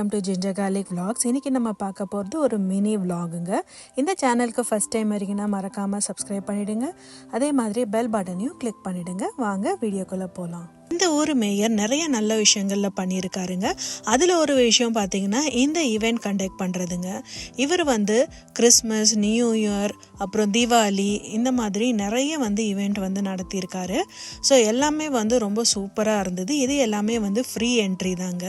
Welcome to ginger garlic vlogs. இன்றைக்கி நம்ம பார்க்க போகிறது ஒரு மினி விலாகுங்க இந்த சேனலுக்கு ஃபஸ்ட் டைம் வரீங்கன்னா மறக்காமல் சப்ஸ்கிரைப் பண்ணிவிடுங்க அதே மாதிரி பெல் பட்டனையும் கிளிக் பண்ணிவிடுங்க வாங்க வீடியோக்குள்ளே போகலாம் இந்த ஊர் மேயர் நிறைய நல்ல விஷயங்களில் பண்ணியிருக்காருங்க. அதில் ஒரு விஷயம் பார்த்தீங்கன்னா இந்த ஈவெண்ட் கண்டக்ட் பண்ணுறதுங்க இவர் வந்து கிறிஸ்மஸ் நியூ இயர் அப்புறம் தீபாவளி இந்த மாதிரி நிறைய வந்து ஈவெண்ட் வந்து நடத்தியிருக்காரு. ஸோ எல்லாமே வந்து ரொம்ப சூப்பராக இருந்தது. இது எல்லாமே வந்து ஃப்ரீ என்ட்ரி தாங்க.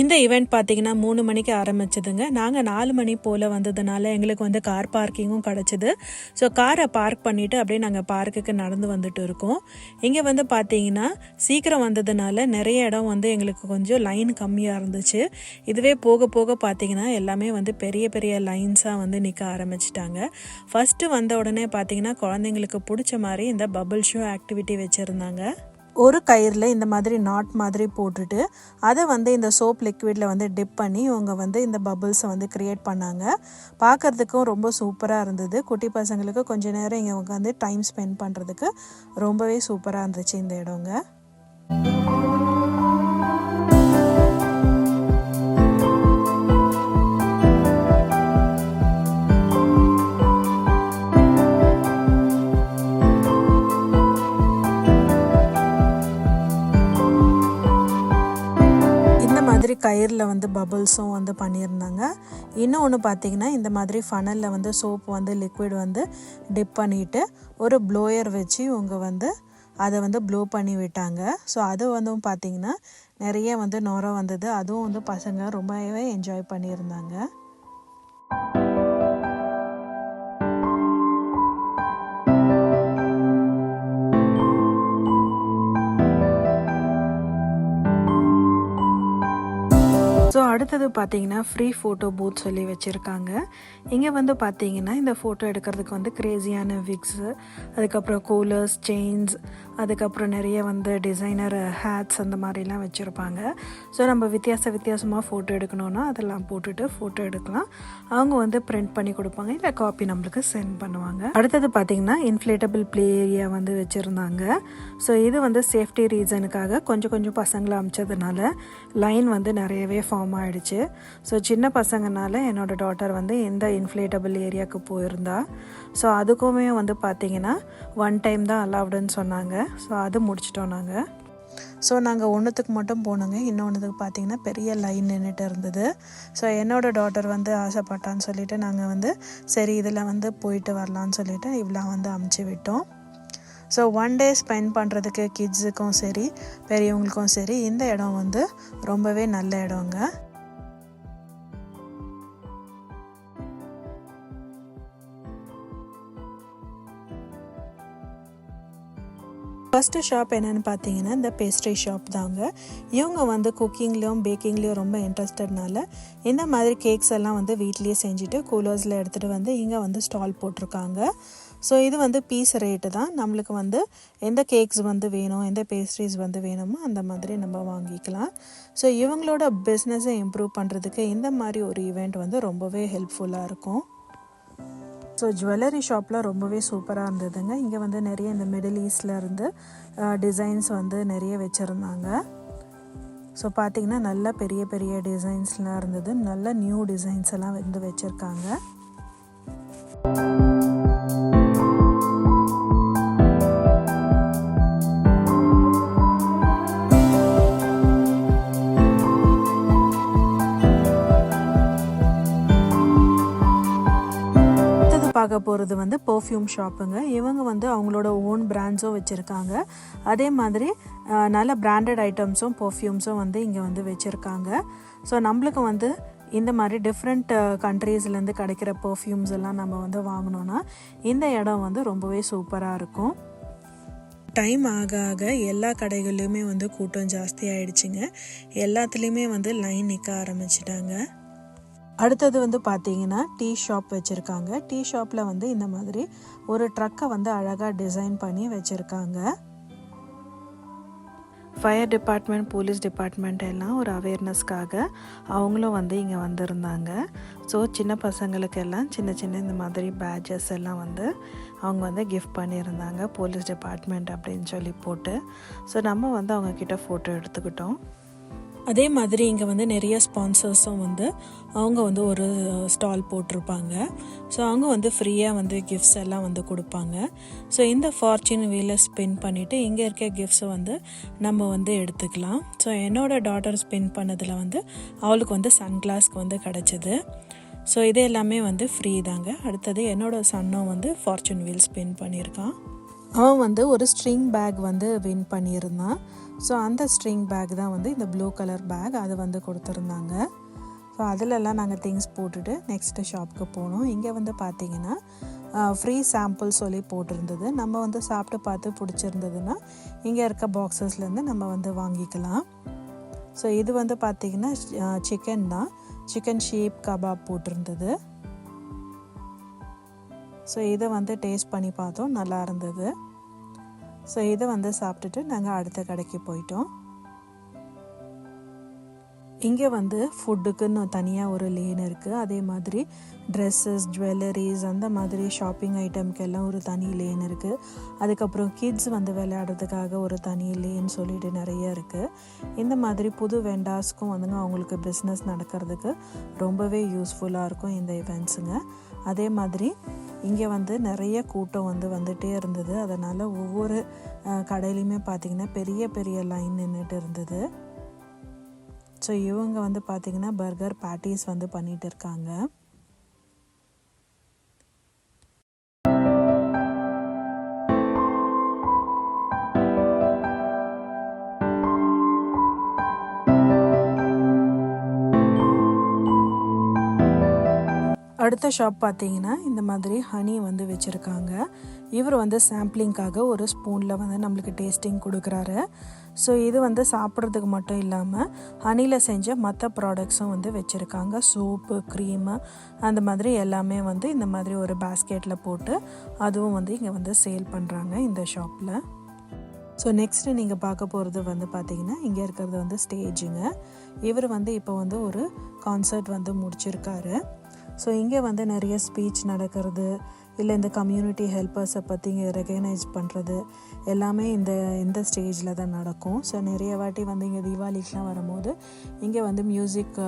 இந்த ஈவெண்ட் பார்த்தீங்கன்னா மூணு மணிக்கு ஆரம்பிச்சதுங்க. நாங்கள் நாலு மணி போல் வந்ததுனால எங்களுக்கு வந்து கார் பார்க்கிங்கும் கிடச்சிது. ஸோ காரை பார்க் பண்ணிவிட்டு அப்படியே நாங்கள் பார்க்குக்கு நடந்து வந்துட்டு இருக்கோம். இங்கே வந்து பார்த்தீங்கன்னா சீக்கிரம் வந்ததுனால நிறைய இடம் வந்து எங்களுக்கு கொஞ்சம் லைன் கம்மியாக இருந்துச்சு. இதுவே போக போக பார்த்தீங்கன்னா எல்லாமே வந்து பெரிய பெரிய லைன்ஸாக வந்து நிற்க ஆரம்பிச்சிட்டாங்க. ஃபஸ்ட்டு வந்த உடனே பார்த்தீங்கன்னா குழந்தைங்களுக்கு பிடிச்ச மாதிரி இந்த பபிள் ஷோ ஆக்டிவிட்டி வச்சுருந்தாங்க. ஒரு கயிறில் இந்த மாதிரி நாட் மாதிரி போட்டுட்டு அதை வந்து இந்த சோப் லிக்விடில் வந்து டிப் பண்ணி இவங்க வந்து இந்த பபுள்ஸை வந்து க்ரியேட் பண்ணாங்க. பார்க்குறதுக்கும் ரொம்ப சூப்பராக இருந்தது. குட்டி பசங்களுக்கு கொஞ்ச நேரம் இங்கே உட்காந்து டைம் ஸ்பெண்ட் பண்ணுறதுக்கு ரொம்பவே சூப்பராக இருந்துச்சு இந்த இடங்க. மாதிரி கயிறில் வந்து பபுள்ஸும் வந்து பண்ணியிருந்தாங்க. இன்னொன்று பார்த்தீங்கன்னா இந்த மாதிரி ஃபனலில் வந்து சோப் வந்து லிக்விட் வந்து டிப் பண்ணிவிட்டு ஒரு ப்ளோயர் வச்சு இவங்க வந்து அதை வந்து ப்ளோ பண்ணி விட்டாங்க. ஸோ அது வந்து பார்த்திங்கன்னா நிறைய வந்து நுரம் வந்தது. அதுவும் வந்து பசங்க ரொம்பவே என்ஜாய் பண்ணியிருந்தாங்க. அடுத்தது பார்த்தீங்கன்னா ஃப்ரீ ஃபோட்டோ பூத் சொல்லி வச்சுருக்காங்க. இங்கே வந்து பார்த்தீங்கன்னா இந்த ஃபோட்டோ எடுக்கிறதுக்கு வந்து க்ரேஸியான விக்ஸு அதுக்கப்புறம் கூலர்ஸ் செயின்ஸ் அதுக்கப்புறம் நிறைய வந்து டிசைனர் ஹேட்ஸ் அந்த மாதிரிலாம் வச்சுருப்பாங்க. ஸோ நம்ம வித்தியாச வித்தியாசமாக ஃபோட்டோ எடுக்கணுன்னா அதெல்லாம் போட்டுட்டு ஃபோட்டோ எடுக்கலாம். அவங்க வந்து பிரிண்ட் பண்ணி கொடுப்பாங்க இல்லை காப்பி நம்மளுக்கு சென்ட் பண்ணுவாங்க. அடுத்தது பார்த்தீங்கன்னா இன்ஃப்ளேட்டபிள் ப்ளே ஏரியா வந்து வச்சுருந்தாங்க. ஸோ இது வந்து சேஃப்டி ரீசனுக்காக கொஞ்சம் கொஞ்சம் பசங்களை அமிச்சதுனால லைன் வந்து நிறையவே ஃபார்ம் ஆகிடுச்சு ஸோ சின்ன பசங்கனால என்னோடய டாட்டர் வந்து எந்த இன்ஃப்ளேட்டபிள் ஏரியாவுக்கு போயிருந்தா ஸோ அதுக்குமே வந்து பார்த்தீங்கன்னா ஒன் டைம் தான் அலவுடுன்னு சொன்னாங்க. ஸோ அது முடிச்சிட்டோம் நாங்கள் ஸோ நாங்கள் ஒன்றுத்துக்கு மட்டும் போனோங்க. இன்னொன்றுத்துக்கு பார்த்தீங்கன்னா பெரிய லைன் நின்றுட்டு இருந்தது. ஸோ என்னோடய டாட்டர் வந்து ஆசைப்பட்டான்னு சொல்லிட்டு நாங்கள் வந்து சரி இதில் வந்து போயிட்டு வரலான்னு சொல்லிட்டு இவ்வளோ வந்து அமுச்சு விட்டோம். ஸோ ஒன் டே ஸ்பெண்ட் பண்ணுறதுக்கு கிட்ஸுக்கும் சரி பெரியவங்களுக்கும் சரி இந்த இடம் வந்து ரொம்பவே நல்ல இடங்க. ஃபஸ்ட்டு ஷாப் என்னென்னு பார்த்தீங்கன்னா இந்த பேஸ்ட்ரி ஷாப் தாங்க. இவங்க வந்து குக்கிங்லேயும் பேக்கிங்லேயும் ரொம்ப இன்ட்ரெஸ்டட்னால இந்த மாதிரி கேக்ஸ் எல்லாம் வந்து வீட்லேயே செஞ்சுட்டு கூலர்ஸில் எடுத்துகிட்டு வந்து இங்கே வந்து ஸ்டால் போட்டிருக்காங்க. ஸோ இது வந்து பீஸ் ரேட்டு தான். நம்மளுக்கு வந்து எந்த கேக்ஸ் வந்து வேணும் எந்த பேஸ்ட்ரிஸ் வந்து வேணுமோ அந்த மாதிரி நம்ம வாங்கிக்கலாம். ஸோ இவங்களோட பிஸ்னஸை இம்ப்ரூவ் பண்ணுறதுக்கு இந்த மாதிரி ஒரு ஈவெண்ட் வந்து ரொம்பவே ஹெல்ப்ஃபுல்லாக இருக்கும். ஸோ ஜுவல்லரி ஷாப்பில் ரொம்பவே சூப்பராக இருந்ததுங்க. இங்கே வந்து நிறைய இந்த மிடில் ஈஸ்டில் இருந்து டிசைன்ஸ் வந்து நிறைய வச்சுருந்தாங்க. ஸோ பார்த்திங்கன்னா நல்ல பெரிய பெரிய டிசைன்ஸ்லாம் இருந்தது. நல்ல நியூ டிசைன்ஸ் எல்லாம் வந்து வச்சுருக்காங்க. பார்க்க போகிறது வந்து பர்ஃப்யூம் ஷாப்புங்க இவங்க வந்து அவங்களோட ஓன் பிராண்ட்ஸும் வச்சுருக்காங்க. அதே மாதிரி நல்ல பிராண்டட் ஐட்டம்ஸும் பர்ஃப்யூம்ஸும் வந்து இங்கே வந்து வச்சுருக்காங்க. ஸோ நம்மளுக்கு வந்து இந்த மாதிரி டிஃப்ரெண்ட் கண்ட்ரீஸ்லேருந்து கிடைக்கிற பர்ஃப்யூம்ஸ் எல்லாம் நம்ம வந்து வாங்கினோன்னா இந்த இடம் வந்து ரொம்பவே சூப்பராக இருக்கும். டைம் ஆக ஆக எல்லா கடைகள்லையுமே வந்து கூட்டம் ஜாஸ்தி ஆயிடுச்சுங்க. எல்லாத்துலேயுமே வந்து லைன் நிற்க ஆரம்பிச்சிட்டாங்க. அடுத்தது வந்து பார்த்தீங்கன்னா டீ ஷாப் வச்சுருக்காங்க. டீ ஷாப்பில் வந்து இந்த மாதிரி ஒரு ட்ரக்கை வந்து அழகாக டிசைன் பண்ணி வச்சுருக்காங்க. ஃபயர் டிபார்ட்மெண்ட் போலீஸ் டிபார்ட்மெண்ட் எல்லாம் ஒரு அவேர்னஸ்க்காக அவங்களும் வந்து இங்கே வந்திருந்தாங்க. ஸோ சின்ன பசங்களுக்கு எல்லாம் சின்ன சின்ன இந்த மாதிரி பேட்ஜஸ் எல்லாம் வந்து அவங்க வந்து கிஃப்ட் பண்ணியிருந்தாங்க. போலீஸ் டிபார்ட்மெண்ட் அப்படின்னு சொல்லி போட்டு. ஸோ நம்ம வந்து அவங்கக்கிட்ட ஃபோட்டோ எடுத்துக்கிட்டோம். அதே மாதிரி இங்கே வந்து நிறைய ஸ்பான்சர்ஸும் வந்து அவங்க வந்து ஒரு ஸ்டால் போட்டிருப்பாங்க. ஸோ அவங்க வந்து ஃப்ரீயாக வந்து கிஃப்ட்ஸ் எல்லாம் வந்து கொடுப்பாங்க. ஸோ இந்த ஃபார்ச்சூன் வீலை ஸ்பின் பண்ணிவிட்டு இங்கே இருக்க கிஃப்ட்ஸை வந்து நம்ம வந்து எடுத்துக்கலாம். ஸோ என்னோடய டாட்டர் ஸ்பின் பண்ணதில் வந்து அவளுக்கு வந்து சன்கிளாஸ்க்கு வந்து கிடச்சிது. ஸோ இது எல்லாமே வந்து ஃப்ரீ தாங்க. அடுத்தது என்னோடய சன்னும் வந்து ஃபார்ச்சூன் வீல் ஸ்பின் பண்ணியிருக்கான். அவன் வந்து ஒரு ஸ்ட்ரிங் பேக் வந்து வின் பண்ணியிருந்தான். ஸோ அந்த ஸ்ட்ரிங் பேக் தான் வந்து இந்த ப்ளூ கலர் பேக் அது வந்து கொடுத்துருந்தாங்க. ஸோ அதிலெல்லாம் நாங்கள் திங்ஸ் போட்டுட்டு நெக்ஸ்ட்டு ஷாப்புக்கு போனோம். இங்கே வந்து பார்த்தீங்கன்னா ஃப்ரீ சாம்பிள் சொல்லி போட்டிருந்தது. நம்ம வந்து சாப்பிட்டு பார்த்து பிடிச்சிருந்ததுன்னா இங்கே இருக்க பாக்ஸஸ்லேருந்து நம்ம வந்து வாங்கிக்கலாம். ஸோ இது வந்து பார்த்திங்கன்னா சிக்கன் தான். சிக்கன் ஷீப் கபாப் போட்டிருந்தது. ஸோ இதை வந்து டேஸ்ட் பண்ணி பார்த்தோம். நல்லா இருந்தது. ஸோ இதை வந்து சாப்பிட்டுட்டு நாங்கள் அடுத்த கடைக்கு போயிட்டோம். இங்கே வந்து ஃபுட்டுக்குன்னு தனியாக ஒரு லேன் இருக்குது அதே மாதிரி ட்ரெஸ்ஸஸ் ஜுவல்லரிஸ் அந்த மாதிரி ஷாப்பிங் ஐட்டம்க்கு எல்லாம் ஒரு தனி லேன் இருக்குது அதுக்கப்புறம் கிட்ஸ் வந்து விளையாடுறதுக்காக ஒரு தனி லேன் சொல்லிட்டு நிறைய இருக்குது இந்த மாதிரி புது வெண்டாஸ்க்கும் வந்துங்க அவங்களுக்கு பிஸ்னஸ் நடக்கிறதுக்கு ரொம்பவே யூஸ்ஃபுல்லாக இருக்கும் இந்த இவெண்ட்ஸுங்க அதே மாதிரி இங்கே வந்து நிறைய கூட்டம் வந்து வந்துகிட்டே இருந்தது. அதனால் ஒவ்வொரு கடையிலையுமே பார்த்திங்கன்னா பெரிய பெரிய லைன் நின்றுட்டு இருந்தது. ஸோ இவங்க வந்து பார்த்திங்கன்னா பர்கர் பேட்டிஸ் வந்து பண்ணிகிட்டு இருக்காங்க. அடுத்த ஷாப் பார்த்தீங்கன்னா இந்த மாதிரி ஹனி வந்து வச்சுருக்காங்க. இவர் வந்து சாம்பிளிங்காக ஒரு ஸ்பூனில் வந்து நம்மளுக்கு டேஸ்டிங் கொடுக்குறாரு. ஸோ இது வந்து சாப்பிட்றதுக்கு மட்டும் இல்லாமல் ஹனியில் செஞ்ச மற்ற ப்ராடக்ட்ஸும் வந்து வச்சுருக்காங்க. சோப்பு க்ரீமு அந்த மாதிரி எல்லாமே வந்து இந்த மாதிரி ஒரு பேஸ்கெட்டில் போட்டு அதுவும் வந்து இங்கே வந்து சேல் பண்ணுறாங்க இந்த ஷாப்பில் ஸோ நெக்ஸ்ட்டு நீங்கள் பார்க்க போகிறது வந்து பார்த்திங்கன்னா இங்கே இருக்கிறது வந்து ஸ்டேஜுங்க இவர் வந்து இப்போ வந்து ஒரு கான்சர்ட் வந்து முடிச்சிருக்காரு. ஸோ இங்கே வந்து நிறைய ஸ்பீச் நடக்கிறது இல்லை இந்த கம்யூனிட்டி ஹெல்ப்பர்ஸை பற்றி இங்கே ரெகனைஸ் பண்ணுறது எல்லாமே இந்த இந்த ஸ்டேஜில் தான் நடக்கும். ஸோ நிறைய வாட்டி வந்து இங்கே தீபாவளிக்கெலாம் வரும்போது இங்கே வந்து மியூசிக்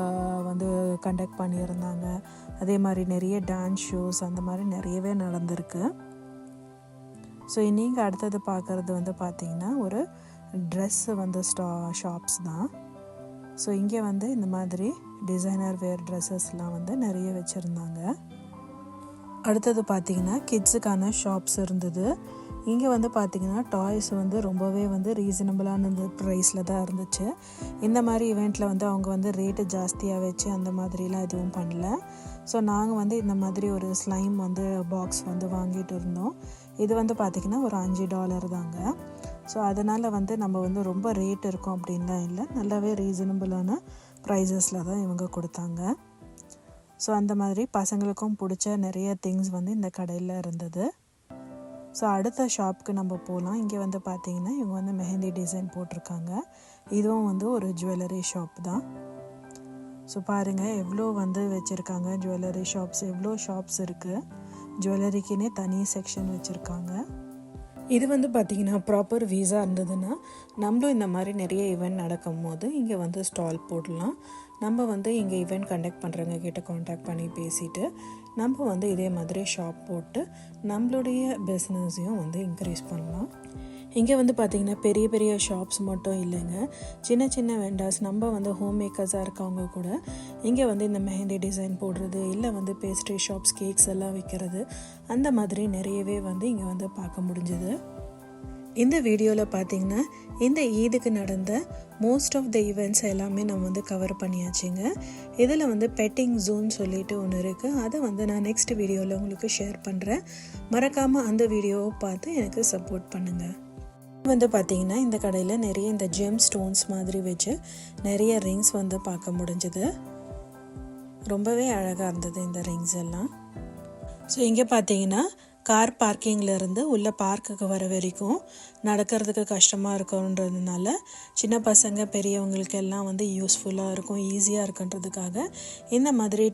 வந்து கண்டக்ட் பண்ணியிருந்தாங்க. அதே மாதிரி நிறைய டான்ஸ் ஷோஸ் அந்த மாதிரி நிறையவே நடந்திருக்கு. ஸோ நீங்கள் அடுத்தது பார்க்குறது வந்து பார்த்திங்கன்னா ஒரு ட்ரெஸ்ஸு வந்து ஸ்டா ஷாப்ஸ் தான். ஸோ இங்கே வந்து இந்த மாதிரி டிசைனர் வேர் ட்ரெஸ்ஸஸ்லாம் வந்து நிறைய வச்சுருந்தாங்க. அடுத்தது பார்த்திங்கன்னா கிட்ஸுக்கான ஷாப்ஸ் இருந்தது. இங்கே வந்து பார்த்திங்கன்னா டாய்ஸ் வந்து ரொம்பவே வந்து ரீசனபிளான இந்த ப்ரைஸில் தான் இருந்துச்சு. இந்த மாதிரி இவெண்ட்டில் வந்து அவங்க வந்து ரேட்டு ஜாஸ்தியாக வச்சு அந்த மாதிரிலாம் எதுவும் பண்ணல. ஸோ நாங்கள் வந்து இந்த மாதிரி ஒரு ஸ்லைம் வந்து பாக்ஸ் வந்து வாங்கிட்டு இருந்தோம். இது வந்து பார்த்திங்கன்னா ஒரு அஞ்சு டாலர் தாங்க. ஸோ அதனால் வந்து நம்ம வந்து ரொம்ப ரேட் இருக்கும் அப்படின்லாம் இல்லை. நல்லாவே ரீசனபிளான ப்ரைஸஸில் தான் இவங்க கொடுத்தாங்க. ஸோ அந்த மாதிரி பசங்களுக்கும் பிடிச்ச நிறைய திங்ஸ் வந்து இந்த கடையில் இருந்தது. ஸோ அடுத்த ஷாப்புக்கு நம்ம போகலாம் இங்கே வந்து பார்த்திங்கன்னா இவங்க வந்து மெஹந்தி டிசைன் போட்டிருக்காங்க. இதுவும் வந்து ஒரு ஜுவல்லரி ஷாப் தான். ஸோ பாருங்கள் எவ்வளோ வந்து வச்சுருக்காங்க ஜுவல்லரி ஷாப்ஸ் எவ்வளோ ஷாப்ஸ் இருக்குது ஜுவல்லரிக்குன்னே தனி செக்ஷன் வச்சுருக்காங்க. இது வந்து பார்த்திங்கன்னா ப்ராப்பர் வீசா இருந்ததுன்னா நம்மளும் இந்த மாதிரி நிறைய ஈவெண்ட் நடக்கும் போது இங்கே வந்து ஸ்டால் போடலாம். நம்ம வந்து இங்கே ஈவெண்ட் கண்டக்ட் பண்ணுறவங்க கிட்ட காண்டாக்ட் பண்ணி பேசிவிட்டு நம்ம வந்து இதே மாதிரி ஷாப் போட்டு நம்மளுடைய பிஸ்னஸையும் வந்து இன்க்ரீஸ் பண்ணலாம். இங்கே வந்து பார்த்திங்கன்னா பெரிய பெரிய ஷாப்ஸ் மட்டும் இல்லைங்க. சின்ன சின்ன வெண்டாஸ் நம்ம வந்து ஹோம் மேக்கர்ஸாக இருக்கவங்க கூட இங்கே வந்து இந்த மெஹந்தி டிசைன் போடுறது இல்லை வந்து பேஸ்ட்ரி ஷாப்ஸ் கேக்ஸ் எல்லாம் விற்கிறது அந்த மாதிரி நிறையவே வந்து இங்கே வந்து பார்க்க முடிஞ்சுது. இந்த வீடியோவில் பார்த்தீங்கன்னா இந்த ஈதுக்கு நடந்த மோஸ்ட் ஆஃப் த ஈவெண்ட்ஸ் எல்லாமே நம்ம வந்து கவர் பண்ணியாச்சுங்க. இதில் வந்து பெட்டிங் ஜோன் சொல்லிட்டு ஒன்று இருக்குது அதை வந்து நான் நெக்ஸ்ட் வீடியோவில் உங்களுக்கு ஷேர் பண்ணுறேன் மறக்காமல் அந்த வீடியோவை பார்த்து எனக்கு சப்போர்ட் பண்ணுங்கள் வந்து பார்த்தீங்கன்னா இந்த கடையில் நிறைய இந்த ஜெம் ஸ்டோன்ஸ் மாதிரி வச்சு நிறைய ரிங்ஸ் வந்து பார்க்க முடிஞ்சது. ரொம்பவே அழகாக இருந்தது இந்த ரிங்ஸ் எல்லாம். ஸோ இங்கே பார்த்தீங்கன்னா கார் பார்க்கிங்லேருந்து உள்ள பார்க்குக்கு வர வரைக்கும் நடக்கிறதுக்கு கஷ்டமாக இருக்குன்றதுனால சின்ன பசங்க பெரியவங்களுக்கு எல்லாம் வந்து யூஸ்ஃபுல்லாக இருக்கும் ஈஸியாக இருக்குன்றதுக்காக இந்த மாதிரி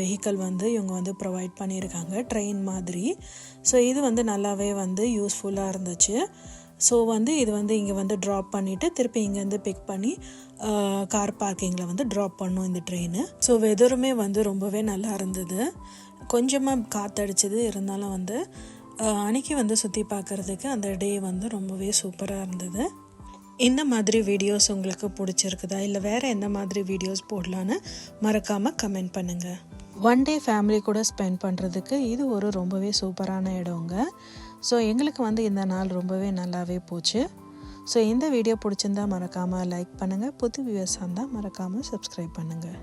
வெஹிக்கல் வந்து இவங்க வந்து ப்ரொவைட் பண்ணியிருக்காங்க ட்ரெயின் மாதிரி. ஸோ இது வந்து நல்லாவே வந்து யூஸ்ஃபுல்லாக இருந்துச்சு. ஸோ வந்து இது வந்து இங்கே வந்து ட்ராப் பண்ணிவிட்டு திருப்பி இங்கேருந்து பிக் பண்ணி கார் பார்க்கிங்கில் வந்து ட்ராப் பண்ணும் இந்த ட்ரெயின் ஸோ வெதருமே வந்து ரொம்பவே நல்லா இருந்தது. கொஞ்சமாக காற்றடிச்சது இருந்தாலும் வந்து அன்னைக்கு வந்து சுற்றி பார்க்குறதுக்கு அந்த டே வந்து ரொம்பவே சூப்பராக இருந்தது. இந்த மாதிரி வீடியோஸ் உங்களுக்கு பிடிச்சிருக்குதா? இல்லை வேறு எந்த மாதிரி வீடியோஸ் போடலான்னு மறக்காமல் கமெண்ட் பண்ணுங்கள் ஒன் டே ஃபேமிலி கூட ஸ்பெண்ட் பண்ணுறதுக்கு இது ஒரு ரொம்பவே சூப்பரான இடங்க ஸோ எங்களுக்கு வந்து இந்த நாள் ரொம்பவே நல்லாவே போச்சு. ஸோ இந்த வீடியோ பிடிச்சிருந்தா மறக்காமல் லைக் பண்ணுங்கள் புது வியூவர்ஸ் இருந்தால் மறக்காமல் சப்ஸ்கிரைப் பண்ணுங்கள்